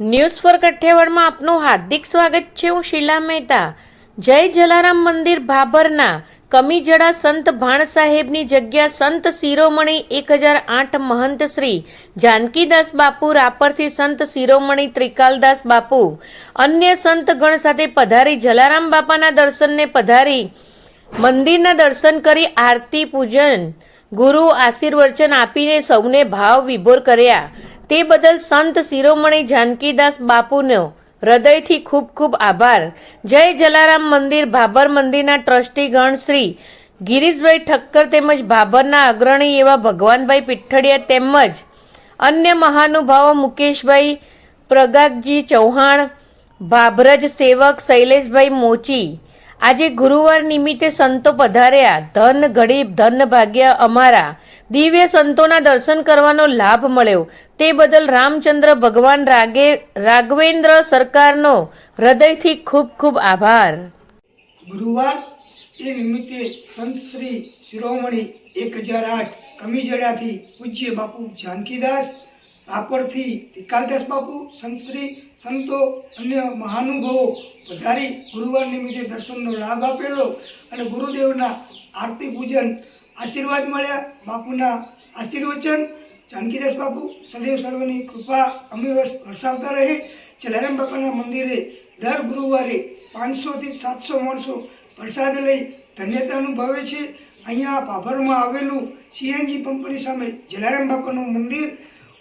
News for કઠિયાવાડમાં આપનું હાર્દિક સ્વાગત છે, હું શીલા મહેતા. જય જલારામ મંદિર ભાભરના. કમીજડા સંત ભાણ સાહેબની જગ્યા સંત શિરોમણી એક હજાર આઠ મહંત શ્રી. જાનકીદાસ બાપુ રાપરથી સંત શિરોમણી ત્રિકાલદાસ બાપુ. અન્ય સંત ગણ સાથે પધારી જલારામ બાપાના દર્શનને પધારી. મંદિરના દર્શન કરી આરતી પૂજન. ગુરુ આશીર્વચન આપીને સૌને ભાવ વિભોર કર્યા. તે બદલ સંત શિરોમણી જાનકીદાસ બાપુનો હૃદયથી ખૂબ ખૂબ આભાર. જય જલારામ મંદિર, ભાભર મંદિરના ટ્રસ્ટી ગણ શ્રી ગિરીશભાઈ ઠક્કર તેમજ ભાભરના અગ્રણી એવા ભગવાનભાઈ પીઠડિયા તેમજ અન્ય મહાનુભાવો મુકેશભાઈ પ્રગાગજી ચૌહાણ, ભાભરજ સેવક શૈલેષભાઈ મોચી આજે ગુરુવાર નિમિત્તે સંતો પધાર્યા. ધન ગરીબ, ધન ભાગ્ય અમારા. દિવ્ય સંતોના દર્શન કરવાનો લાભ મળ્યો. તે બદલ રામચંદ્ર ભગવાન રાગે, રાઘવેન્દ્ર સરકારનો હૃદયથી ખૂબ ખૂબ આભાર. ગુરુવાર એ નિમિત્તે સંત શ્રી શિરોમણી એક હજાર આઠ કમીજડાથી પૂજ્ય બાપુ જાનકીદાસ રાપરથી વિકાલદાસ બાપુ સંતશ્રી સંતો અન્ય મહાનુભાવો વધારી ગુરુવાર નિમિત્તે દર્શનનો લાભ આપેલો અને ગુરુદેવના આરતી પૂજન આશીર્વાદ મળ્યા. બાપુના આશીર્વચન. જાનકીદાસ બાપુ, સદૈવ સર્વની કૃપા અમે વરસાવતા રહે. જલારામ બાપાના મંદિરે દર ગુરુવારે પાંચસોથી સાતસો માણસો પ્રસાદ લઈ ધન્યતા અનુભવે છે. અહીંયા ભાભરમાં આવેલું સીએનજી પંપની સામે જલારામ બાપાનું મંદિર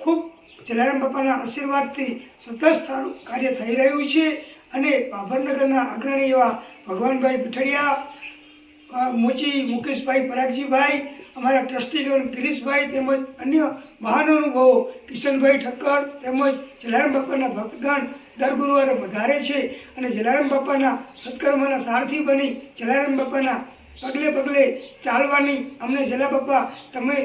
ખૂબ જલારામ બાપાના આશીર્વાદથી સતત સારું કાર્ય થઈ રહ્યું છે અને ભાભરનગરના અગ્રણી એવા ભગવાનભાઈ પીઠડિયા મોચી મુકેશભાઈ પરાગજીભાઈ, અમારા ટ્રસ્ટીગણ ગિરીશભાઈ તેમજ અન્ય મહાનુભવો કિશનભાઈ ઠક્કર તેમજ જલારામ બાપાના ભક્તગણ દર ગુરુવારે વધારે છે અને જલારામ બાપાના સત્કર્મના સારથી બની જલારામ બાપાના પગલે પગલે ચાલવાની અમને જલા બાપા તમે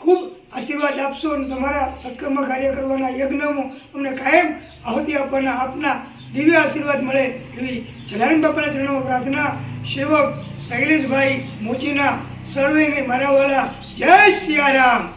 ખૂબ આશીર્વાદ આપશો અને તમારા સત્કર્મ કાર્ય કરવાના યજ્ઞમાં અમને કાયમ આહુતિ આપવાના આપના દિવ્ય આશીર્વાદ મળે એવી જલારામ બાપાના ચરણોમાં પ્રાર્થના. સેવક શૈલેષભાઈ મોચીના સર્વેને મારા વાલા જય સિયારામ.